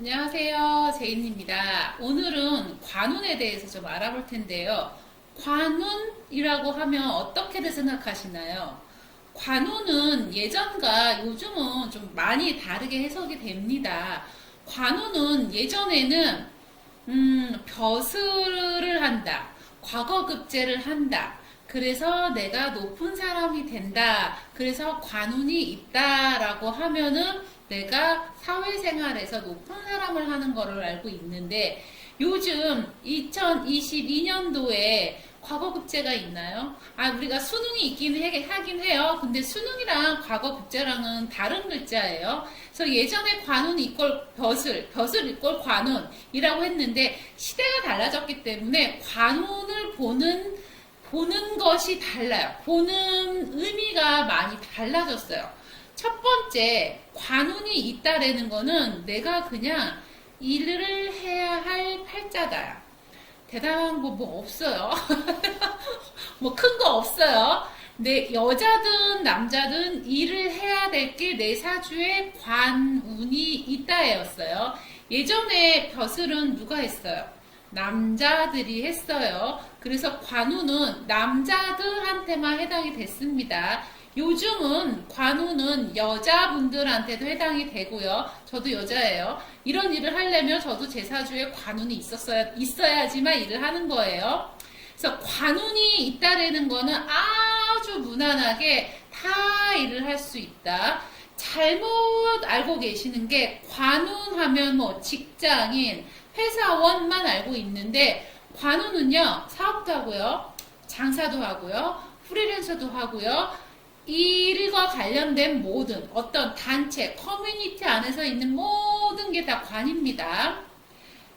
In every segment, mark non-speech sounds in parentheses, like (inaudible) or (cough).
안녕하세요. 제인입니다. 오늘은 관운에 대해서 좀 알아볼 텐데요. 관운이라고 하면 어떻게들 생각하시나요? 관운은 예전과 요즘은 좀 많이 다르게 해석이 됩니다. 관운은 예전에는 음, 벼슬을 한다. 과거급제를 한다. 그래서 내가 높은 사람이 된다. 그래서 관운이 있다라고 하면은 내가 사회생활에서 높은 사람을 하는 거를 알고 있는데 요즘 2022년도에 과거 급제가 있나요? 아, 우리가 수능이 있긴 해, 하긴 해요. 근데 수능이랑 과거 급제랑은 다른 글자예요. 그래서 예전에 관운 이꼴 벼슬, 벼슬 이꼴 관운이라고 했는데 시대가 달라졌기 때문에 관운을 보는 보는 것이 달라요. 보는 의미가 많이 달라졌어요. 첫 번째, 관운이 있다라는 거는 내가 그냥 일을 해야 할 팔자다. 대단한 거 뭐 없어요. (laughs) 뭐 큰 거 없어요. 내 여자든 남자든 일을 해야 될 게 내 사주에 관운이 있다였어요. 예전에 벼슬은 누가 했어요? 남자들이 했어요. 그래서 관우는 남자들한테만 해당이 됐습니다. 요즘은 관우는 여자분들한테도 해당이 되고요. 저도 여자예요. 이런 일을 하려면 저도 제 사주에 관운이 있었어야, 있어야지만 일을 하는 거예요. 그래서 관운이 있다라는 거는 아주 무난하게 다 일을 할 수 있다. 잘못 알고 계시는 게 관운하면 뭐 직장인, 회사원만 알고 있는데 관우는요 사업도 하고요 장사도 하고요 프리랜서도 하고요 일과 관련된 모든 어떤 단체 커뮤니티 안에서 있는 모든 게 다 관입니다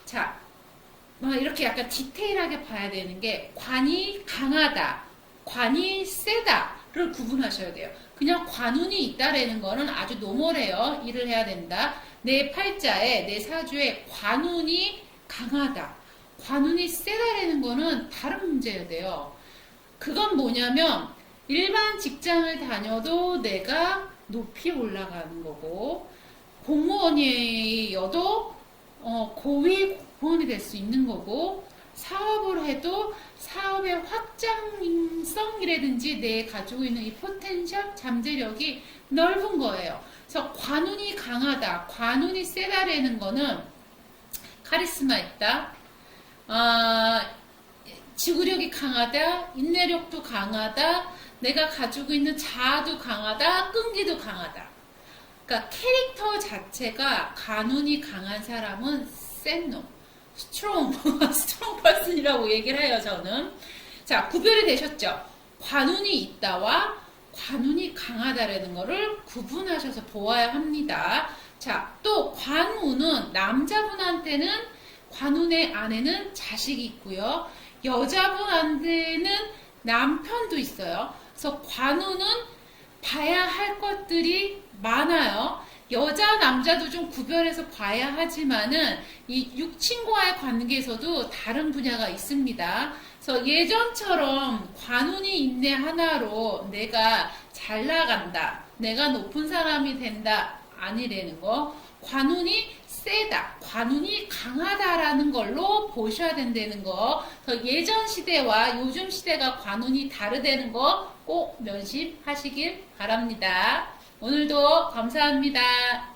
자뭐 이렇게 약간 디테일하게 봐야 되는 게 관이 강하다 관이 세다를 구분하셔야 돼요 그냥 관운이 있다라는 거는 아주 노멀해요 일을 해야 된다 내 팔자에 내 사주에 관운이 강하다. 관운이 세다라는 거는 다른 문제야 돼요. 그건 뭐냐면 일반 직장을 다녀도 내가 높이 올라가는 거고 공무원이어도 어, 고위 공무원이 될 수 있는 거고 사업을 해도 사업의 확장성이라든지 내 가지고 있는 이 포텐셜 잠재력이 넓은 거예요. 그래서 관운이 강하다, 관운이 세다라는 거는 카리스마 있다, 아, 지구력이 강하다, 인내력도 강하다, 내가 가지고 있는 자아도 강하다, 끈기도 강하다. 그러니까 캐릭터 자체가 관운이 강한 사람은 센 놈, 스트롱, 스트롱 퍼슨이라고 얘기를 해요, 저는. 자, 구별이 되셨죠? 관운이 있다와 관운이 강하다라는 것을 구분하셔서 보아야 합니다. 자, 또 관운은 남자분한테는 관운의 안에는 자식이 있고요. 여자분한테는 남편도 있어요. 그래서 관운은 봐야 할 것들이 많아요. 여자, 남자도 좀 구별해서 봐야 하지만은 이 육친과의 관계에서도 다른 분야가 있습니다. 그래서 예전처럼 관운이 있네 하나로 내가 잘 나간다, 내가 높은 사람이 된다 아니라는 거. 관운이 세다, 관운이 강하다라는 걸로 보셔야 된다는 거. 예전 시대와 요즘 시대가 관운이 다르다는 거 꼭 면심하시길 바랍니다. 오늘도 감사합니다.